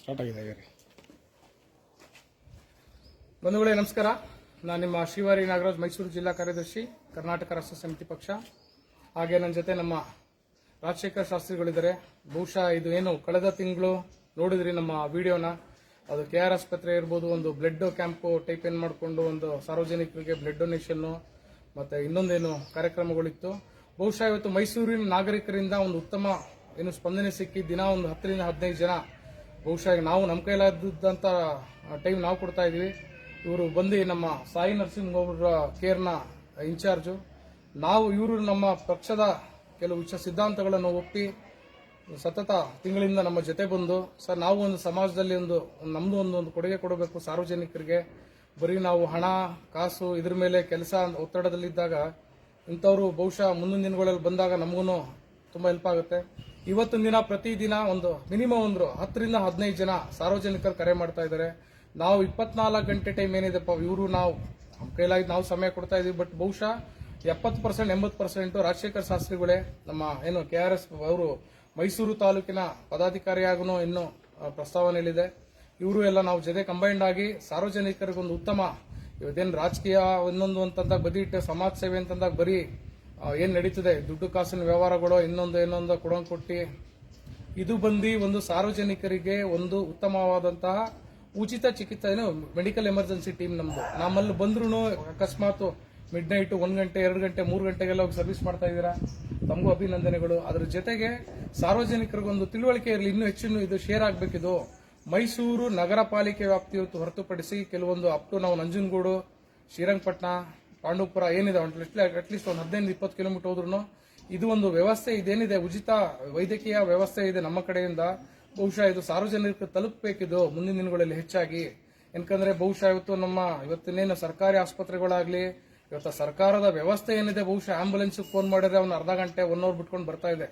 Start ಆಗಿದೆ ಹಾಗೆ ಬಂಧುಗಳೇ, ನಮಸ್ಕಾರ. ನಾನು ನಿಮ್ಮ ಶ್ರೀವಾರಿ ನಾಗರಾಜ್, ಮೈಸೂರು ಜಿಲ್ಲಾ ಕಾರ್ಯದರ್ಶಿ, ಕರ್ನಾಟಕ ರಾಷ್ಟ್ರ ಸಮಿತಿ ಪಕ್ಷ. ಹಾಗೆ ನನ್ನ ಜೊತೆ ನಮ್ಮ ರಾಜಶೇಖರ್ ಶಾಸ್ತ್ರಿಗಳಿದ್ದಾರೆ. ಬಹುಶಃ ಇದು ಏನು ಕಳೆದ ತಿಂಗಳು ನೋಡಿದ್ರಿ ನಮ್ಮ ವಿಡಿಯೋನ. ಅದು ಕೆ ಆರ್ ಆಸ್ಪತ್ರೆ ಇರ್ಬೋದು, ಒಂದು ಬ್ಲಡ್ ಕ್ಯಾಂಪ್ ಟೈಪ್ ಏನ್ ಮಾಡಿಕೊಂಡು, ಒಂದು ಸಾರ್ವಜನಿಕರಿಗೆ ಬ್ಲಡ್ ಡೊನೇಷನ್ನು ಮತ್ತೆ ಇನ್ನೊಂದೇನು ಕಾರ್ಯಕ್ರಮಗಳಿತ್ತು. ಬಹುಶಃ ಇವತ್ತು ಮೈಸೂರಿನ ನಾಗರಿಕರಿಂದ ಒಂದು ಉತ್ತಮ ಏನು ಸ್ಪಂದನೆ ಸಿಕ್ಕಿ ದಿನ ಒಂದು ಹತ್ತರಿಂದ ಹದಿನೈದು ಜನ ಬಹುಶಃ ನಾವು ನಮ್ಮ ಕೈಲಾದಂತ ಟೈಮ್ ನಾವು ಕೊಡ್ತಾ ಇದೀವಿ ಇವರು ಬಂದು ನಮ್ಮ ಸಾಯಿ ನರಸಿಂಹ ಅವರ ಕೇರ್ನ ಇನ್ಚಾರ್ಜು. ನಾವು ಇವರು ನಮ್ಮ ಪಕ್ಷದ ಕೆಲವು ವಿಷಯ ಸಿದ್ಧಾಂತಗಳನ್ನು ಒಪ್ಪಿ ಸತತ ತಿಂಗಳಿಂದ ನಮ್ಮ ಜೊತೆ ಬಂದು, ಸರ್, ನಾವು ಒಂದು ಸಮಾಜದಲ್ಲಿ ಒಂದು, ನಮ್ದು ಒಂದು ಒಂದು ಕೊಡುಗೆ ಕೊಡಬೇಕು ಸಾರ್ವಜನಿಕರಿಗೆ. ಬರೀ ನಾವು ಹಣ, ಕಾಸು, ಇದ್ರ ಮೇಲೆ ಕೆಲಸ ಒತ್ತಡದಲ್ಲಿದ್ದಾಗ ಇಂಥವರು ಬಹುಶಃ ಮುಂದಿನ ದಿನಗಳಲ್ಲಿ ಬಂದಾಗ ನಮಗೂ ತುಂಬಾ ಹೆಲ್ಪ್ ಆಗುತ್ತೆ. ಇವತ್ತಿನ ದಿನ ಪ್ರತಿದಿನ ಒಂದು ಮಿನಿಮಮ್ ಒಂದು ಹತ್ತರಿಂದ ಹದಿನೈದು ಜನ ಸಾರ್ವಜನಿಕರು ಕರೆ ಮಾಡ್ತಾ ಇದ್ದಾರೆ. ನಾವು ಇಪ್ಪತ್ನಾಲ್ಕು ಗಂಟೆ ಟೈಮ್ ಏನಿದೆಪ್ಪ, ಇವರು ನಾವು ನಮ್ಮ ಕೈಲಾಗಿ ನಾವು ಸಮಯ ಕೊಡ್ತಾ ಇದೀವಿ ಬಟ್ ಬಹುಶಃ ಎಪ್ಪತ್ತು ಪರ್ಸೆಂಟ್ ಎಂಬತ್ತು ಪರ್ಸೆಂಟ್ ರಾಜಶೇಖರ್ ಶಾಸ್ತ್ರಿಗಳೇ ನಮ್ಮ ಏನು ಕೆ ಆರ್ ಎಸ್ ಅವರು ಮೈಸೂರು ತಾಲೂಕಿನ ಪದಾಧಿಕಾರಿಯಾಗೂ ಇನ್ನು ಪ್ರಸ್ತಾವನೆಯಲ್ಲಿದೆ. ಇವರು ಎಲ್ಲ ನಾವು ಜೊತೆ ಕಂಬೈಂಡ್ ಆಗಿ ಸಾರ್ವಜನಿಕರಿಗೊಂದು ಉತ್ತಮ ಇವತ್ತೇನು ರಾಜಕೀಯ ಇನ್ನೊಂದು ಅಂತಂದಾಗ ಬದಿ ಇಟ್ಟು, ಸಮಾಜ ಸೇವೆ ಅಂತಂದಾಗ ಬರೀ ಏನ್ ನಡೀತದೆ? ದುಡ್ಡು ಕಾಸಿನ ವ್ಯವಹಾರಗಳು ಇನ್ನೊಂದು ಇನ್ನೊಂದು ಕೊಡೋಂಗೆ ಕೊಟ್ಟು ಇದು ಬಂದು ಒಂದು ಸಾರ್ವಜನಿಕರಿಗೆ ಒಂದು ಉತ್ತಮವಾದಂತಹ ಉಚಿತ ಚಿಕಿತ್ಸೆ, ಏನು ಮೆಡಿಕಲ್ ಎಮರ್ಜೆನ್ಸಿ ಟೀಮ್ ನಮ್ದು. ನಮ್ಮಲ್ಲಿ ಬಂದ್ರು ಅಕಸ್ಮಾತ್ ಮಿಡ್ ನೈಟ್ ಒಂದು ಗಂಟೆ, ಎರಡು ಗಂಟೆ, ಮೂರು ಗಂಟೆಗೆಲ್ಲ ಹೋಗಿ ಸರ್ವಿಸ್ ಮಾಡ್ತಾ ಇದ್ದೀರಾ? ತಮಗೂ ಅಭಿನಂದನೆಗಳು. ಅದರ ಜೊತೆಗೆ ಸಾರ್ವಜನಿಕರಿಗೊಂದು ತಿಳುವಳಿಕೆ ಇರಲಿ, ಇನ್ನೂ ಹೆಚ್ಚಿನ ಇದು ಶೇರ್ ಆಗಬೇಕಿದು. ಮೈಸೂರು ನಗರ ಪಾಲಿಕೆ ವ್ಯಾಪ್ತಿ ಹೊರತುಪಡಿಸಿ ಕೆಲವೊಂದು ಅಪ್ ಟು ನಾವು ನಂಜನಗೂಡು, ಶ್ರೀರಂಗಪಟ್ಟಣ ಪಾಂಡವಪುರ ಏನಿದೆ ಅಟ್ಲೀಸ್ಟ್ ಒಂದು ಹದಿನೈದು, ಇಪ್ಪತ್ತು ಕಿಲೋಮೀಟರ್ ಹೋದ್ರು ಇದು ಒಂದು ವ್ಯವಸ್ಥೆ ಇದೇನಿದೆ, ಉಚಿತ ವೈದ್ಯಕೀಯ ವ್ಯವಸ್ಥೆ ಇದೆ ನಮ್ಮ ಕಡೆಯಿಂದ. ಬಹುಶಃ ಇದು ಸಾರ್ವಜನಿಕರಿಗೆ ತಲುಪಬೇಕಿದು ಮುಂದಿನ ದಿನಗಳಲ್ಲಿ ಹೆಚ್ಚಾಗಿ. ಏನಕಂದ್ರೆ ಬಹುಶಃ ಇವತ್ತು ನಮ್ಮ ಇವತ್ತಿನೇನು ಸರ್ಕಾರಿ ಆಸ್ಪತ್ರೆಗಳಾಗಲಿ, ಇವತ್ತು ಸರ್ಕಾರದ ವ್ಯವಸ್ಥೆ ಏನಿದೆ, ಬಹುಶಃ ಆಂಬುಲೆನ್ಸ್ ಫೋನ್ ಮಾಡಿದ್ರೆ ಅವ್ನು ಅರ್ಧ ಗಂಟೆ ಒನ್ ಅವರ್ ಬಿಟ್ಕೊಂಡು ಬರ್ತಾ ಇದೆ.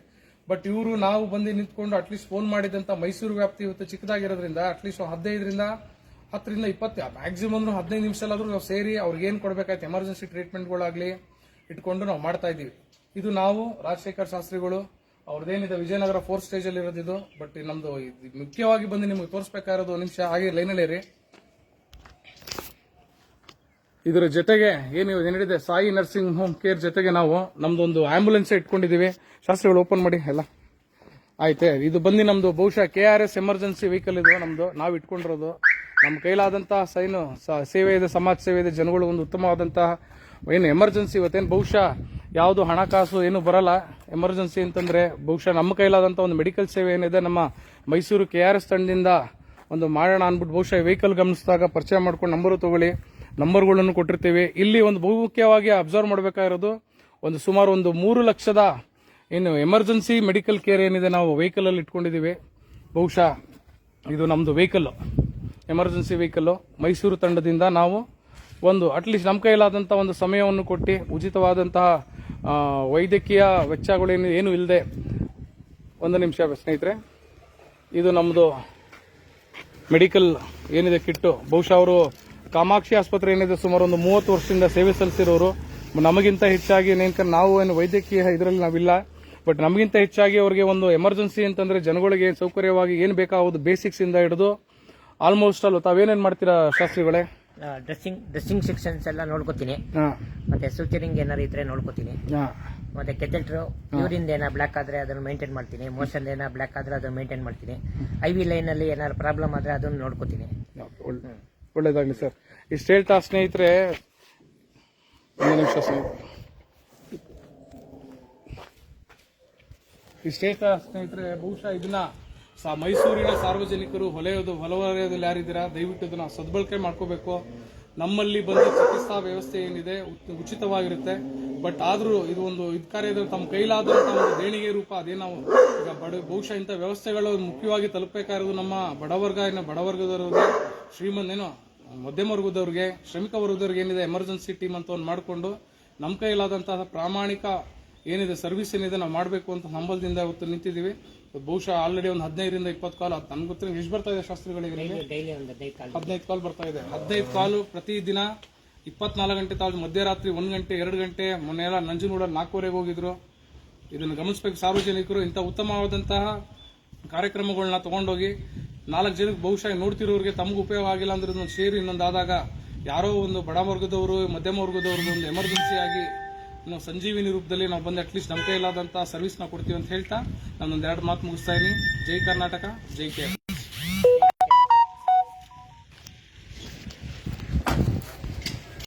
ಬಟ್ ಇವರು ನಾವು ಬಂದು ನಿಂತ್ಕೊಂಡು ಅಟ್ಲೀಸ್ಟ್ ಫೋನ್ ಮಾಡಿದಂತ ಮೈಸೂರು ವ್ಯಾಪ್ತಿ ಇವತ್ತು ಚಿಕ್ಕದಾಗಿರೋದ್ರಿಂದ ಅಟ್ಲೀಸ್ಟ್ ಹದಿನೈದರಿಂದ ಹತ್ತರಿಂದ ಇಪ್ಪತ್ತು ಮ್ಯಾಕ್ಸಿಮಮ್ ಅಂದ್ರೆ ಹದಿನೈದು ನಿಮಿಷಲಾದ್ರೂ ನಾವು ಸೇರಿ ಅವ್ರಿಗೆ ಏನು ಕೊಡಬೇಕಾಯ್ತು ಎಮರ್ಜೆನ್ಸಿ ಟ್ರೀಟ್ಮೆಂಟ್ಗಳಾಗಲಿ ಇಟ್ಕೊಂಡು ನಾವು ಮಾಡ್ತಾ ಇದೀವಿ ಇದು ನಾವು ರಾಜಶೇಖರ್ ಶಾಸ್ತ್ರಿಗಳು, ಅವ್ರದ್ದೇನಿದೆ, ವಿಜಯನಗರ ಫೋರ್ ಸ್ಟೇಜ್ ಅಲ್ಲಿ ಇರೋದಿದು ಬಟ್ ನಮ್ದು ಮುಖ್ಯವಾಗಿ ಬಂದು ನಿಮಗೆ ತೋರಿಸ್ಬೇಕಾಗಿರೋದು ನಿಮಿಷ, ಹಾಗೆ ಲೈನಲ್ಲಿ ರೀ ಇದರ ಜೊತೆಗೆ ಏನು ಏನಿದೆ ಸಾಯಿ ನರ್ಸಿಂಗ್ ಹೋಮ್ ಕೇರ್ ಜೊತೆಗೆ ನಾವು ನಮ್ದೊಂದು ಆಂಬ್ಯುಲೆನ್ಸ್ ಇಟ್ಕೊಂಡಿದೀವಿ ಶಾಸ್ತ್ರಿಗಳು ಓಪನ್ ಮಾಡಿ, ಎಲ್ಲ. ಆಯ್ತೆ, ಇದು ಬಂದು ನಮ್ದು ಬಹುಶಃ K R S emergency vehicle ಇದು, ನಮ್ದು, ನಾವು ಇಟ್ಕೊಂಡಿರೋದು. ನಮ್ಮ ಕೈಲಾದಂತಹ ಸೈನು ಸೇವೆ ಇದೆ ಸಮಾಜ ಸೇವೆ ಇದೆ ಜನಗಳು ಒಂದು ಉತ್ತಮವಾದಂತಹ, ಏನು ಎಮರ್ಜೆನ್ಸಿ ಇವತ್ತೇನು ಬಹುಶಃ ಯಾವುದು ಹಣಕಾಸು ಏನು ಬರಲ್ಲ. ಎಮರ್ಜೆನ್ಸಿ ಅಂತಂದ್ರೆ ಬಹುಶಃ ನಮ್ಮ ಕೈಲಾದಂಥ ಒಂದು ಮೆಡಿಕಲ್ ಸೇವೆ ಏನಿದೆ, ನಮ್ಮ ಮೈಸೂರು ಕೆ ಆರ್ ಎಸ್ ತಂಡದಿಂದ ಒಂದು ಮಾಡೋಣ ಅಂದ್ಬಿಟ್ಟು ಬಹುಶಃ ವೆಹಿಕಲ್ ಗಮನಿಸಿದಾಗ ಪರಿಚಯ ಮಾಡ್ಕೊಂಡು ನಂಬರು ತೊಗೊಳ್ಳಿ. ನಂಬರ್ಗಳನ್ನು ಕೊಟ್ಟಿರ್ತೀವಿ. ಇಲ್ಲಿ ಒಂದು ಬಹುಮುಖ್ಯವಾಗಿ ಅಬ್ಸರ್ವ್ ಮಾಡಬೇಕಾಗಿರೋದು, ಒಂದು ಸುಮಾರು ಒಂದು ಮೂರು ಲಕ್ಷದ ಏನು ಎಮರ್ಜೆನ್ಸಿ ಮೆಡಿಕಲ್ ಕೇರ್ ಏನಿದೆ ನಾವು ವೆಹಿಕಲ್ ಅಲ್ಲಿ ಇಟ್ಕೊಂಡಿದ್ದೀವಿ. ಬಹುಶಃ ಇದು ನಮ್ಮದು ವೆಹಿಕಲ್ ಎಮರ್ಜೆನ್ಸಿ ವೆಹಿಕಲ್ ಮೈಸೂರು ತಂಡದಿಂದ ನಾವು ಒಂದು ಅಟ್ಲೀಸ್ಟ್ ನಮ್ಮ ಕೈಲಾದಂಥ ಒಂದು ಸಮಯವನ್ನು ಕೊಟ್ಟು ಉಚಿತವಾದಂತಹ ವೈದ್ಯಕೀಯ ವೆಚ್ಚಗಳೇನು ಏನು ಇಲ್ಲದೆ ಒಂದು ನಿಮಿಷ ಸ್ನೇಹಿತರೆ. ಇದು ನಮ್ಮದು ಮೆಡಿಕಲ್ ಏನಿದೆ ಕಿಟ್ಟು. ಬಹುಶಃ ಅವರು ಕಾಮಾಕ್ಷಿ ಆಸ್ಪತ್ರೆ ಏನಿದೆ ಸುಮಾರು ಒಂದು ಮೂವತ್ತು ವರ್ಷದಿಂದ ಸೇವೆ ಸಲ್ಲಿಸಿರೋರು. ನಮಗಿಂತ ಹೆಚ್ಚಾಗಿ ನೇನ್ಕ ನಾವು ಏನು ವೈದ್ಯಕೀಯ ಇದರಲ್ಲಿ ನಾವಿಲ್ಲ. ಬಟ್ ನಮಗಿಂತ ಹೆಚ್ಚಾಗಿ ಅವರಿಗೆ ಒಂದು ಎಮರ್ಜೆನ್ಸಿ ಅಂತಂದ್ರೆ ಜನಗಳಿಗೆ ಸೌಕರ್ಯವಾಗಿ ಏನು ಬೇಕಾಗೋದು ಬೇಸಿಕ್ಸ್ ಇಂದ ಹಿಡಿದು ಆಲ್ಮೋಸ್ಟ್ ಅಲ್ಲ ತಾವೇನೇನ್ ಮಾಡ್ತೀರಾ ಶಾಸ್ತ್ರಿಗಳೇ? ಡ್ರೆಸ್ಸಿಂಗ್ ಡ್ರೆಸ್ಸಿಂಗ್ ಸೆಕ್ಷನ್ಸ್ ಎಲ್ಲ ನೋಡ್ಕೋತೀನಿ. ಹಾ. ಮತ್ತೆ ಸೂಚರಿಂಗ್ ಏನಾರು ಇದ್ರೆ ನೋಡ್ಕೋತೀನಿ. ಹಾ. ಮತ್ತೆ ಕೆಥೆಟ್ರು ಯೂರಿನ್ ಏನ ಬ್ಲಾಕ್ ಆದ್ರೆ ಅದನ್ನ ಮೇಂಟೈನ್ ಮಾಡ್ತೀನಿ. ಮೋಷನ್ ಏನ ಬ್ಲಾಕ್ ಆದ್ರೆ ಅದನ್ನು ಮೇಂಟೈನ್ ಮಾಡ್ತೀನಿ. ಐ ವಿ ಲೈನ್ ಅಲ್ಲಿ ಏನಾದ್ರು ಪ್ರಾಬ್ಲಮ್ ಆದ್ರೆ ಅದನ್ನ ನೋಡ್ಕೋತೀನಿ. ಒಳ್ಳೇದಾಗಲಿ ಒಳ್ಳೇದಾಗ್ಲಿ ಸರ್. ಇಷ್ಟು ಹೇಳ್ತಾ ಸ್ನೇಹಿತರೆ ಒಂದು ನಿಮಿಷ ಸ್ನೇಹಿತರೆ ಇಷ್ಟು ಹೇಳ್ತಾ ಸ್ನೇಹಿತರೆ ಬಹುಶಃ ಇದನ್ನ ಮೈಸೂರಿನ ಸಾರ್ವಜನಿಕರು ಹೊಲೆಯೋದು ಹೊಲವಲಯದಲ್ಲಿ ಯಾರಿದ್ದೀರಾ? ದಯವಿಟ್ಟು ಅದನ್ನು ಸದ್ಬಳಕೆ ಮಾಡ್ಕೋಬೇಕು. ನಮ್ಮಲ್ಲಿ ಬಂದ ಚಿಕಿತ್ಸಾ ವ್ಯವಸ್ಥೆ ಏನಿದೆ ಉಚಿತವಾಗಿರುತ್ತೆ. ಬಟ್ ಆದರೂ ಇದು ಒಂದು ಇದು ಕಾರ್ಯ ತಮ್ಮ ಕೈಲಾದರೂ ಒಂದು ದೇಣಿಗೆ ರೂಪ, ಅದೇ ನಾವು ಈಗ ಬಡ ಬಹುಶಃ ಇಂಥ ವ್ಯವಸ್ಥೆಗಳು ಮುಖ್ಯವಾಗಿ ತಲುಪಬೇಕಾಗಿರೋದು ನಮ್ಮ ಬಡವರ್ಗ ಏನು ಬಡವರ್ಗದವ್ರಿಗೆ ಶ್ರೀಮಂತೇನೋ ಮಧ್ಯಮ ವರ್ಗದವ್ರಿಗೆ, ಶ್ರಮಿಕ ವರ್ಗದವ್ರಿಗೆ ಏನಿದೆ ಎಮರ್ಜೆನ್ಸಿ ಟೀಮ್ ಅಂತ ಒಂದು ಮಾಡಿಕೊಂಡು ನಮ್ಮ ಕೈಲಾದಂತಹ ಪ್ರಾಮಾಣಿಕ ಏನಿದೆ ಸರ್ವಿಸ್ ಏನಿದೆ ನಾವು ಮಾಡಬೇಕು ಅಂತ ಹಂಬಲದಿಂದ ಇವತ್ತು ನಿಂತಿದ್ದೀವಿ. ಬಹುಶಃ ಆಲ್ರೆಡಿ ಒಂದು ಹದಿನೈದರಿಂದ ಇಪ್ಪತ್ತು ಕಾಲ್ ನನ್ಗೆ ಗೊತ್ತಿರೋ ಎಷ್ಟು ಬರ್ತಾ ಇದೆ ಶಾಸ್ತ್ರಿಗಳಿಗೆ ಹದಿನೈದು ಕಾಲ ಬರ್ತಾ ಇದೆ. ಹದಿನೈದು ಕಾಲು ಪ್ರತಿದಿನ ಇಪ್ಪತ್ನಾಲ್ಕು ಗಂಟೆ ತಾವು ಮಧ್ಯರಾತ್ರಿ ಒಂದು ಗಂಟೆ ಎರಡು ಗಂಟೆ ಮೊನ್ನೆ ಎಲ್ಲ ನಂಜನಗೂಡಲ್ಲಿ ನಾಲ್ಕೂವರೆಗೆ ಹೋಗಿದ್ರು. ಇದನ್ನು ಗಮನಿಸಬೇಕು ಸಾರ್ವಜನಿಕರು ಇಂಥ ಉತ್ತಮವಾದಂತಹ ಕಾರ್ಯಕ್ರಮಗಳನ್ನ ತಗೊಂಡೋಗಿ ನಾಲ್ಕು ಜನಕ್ಕೆ ಬಹುಶಃ ನೋಡ್ತಿರೋರಿಗೆ ತಮ್ಗೆ ಉಪಯೋಗ ಆಗಿಲ್ಲ ಅಂದ್ರೆ ಒಂದು ಸೇರಿ ಇನ್ನೊಂದು ಆದಾಗ ಯಾರೋ ಒಂದು ಬಡ ವರ್ಗದವರು ಮಧ್ಯಮ ವರ್ಗದವ್ರದ್ದು ಒಂದು ಎಮರ್ಜೆನ್ಸಿ ಆಗಿ ನಾವು ಸಂಜೀವಿನಿ ರೂಪದಲ್ಲಿ ನಾವು ಬಂದು ಅಟ್ಲೀಸ್ಟ್ ನಮ್ಮ ಕೈಲಾದಂಥ ಸರ್ವಿಸ್ ನಾವು ಕೊಡ್ತೀವಿ ಅಂತ ಹೇಳ್ತಾ ನಾನೊಂದು ಎರಡು ಮಾತು ಮುಗಿಸ್ತಾ ಇದ್ದೀನಿ. ಜೈ ಕರ್ನಾಟಕ, ಜೈ ಕೆ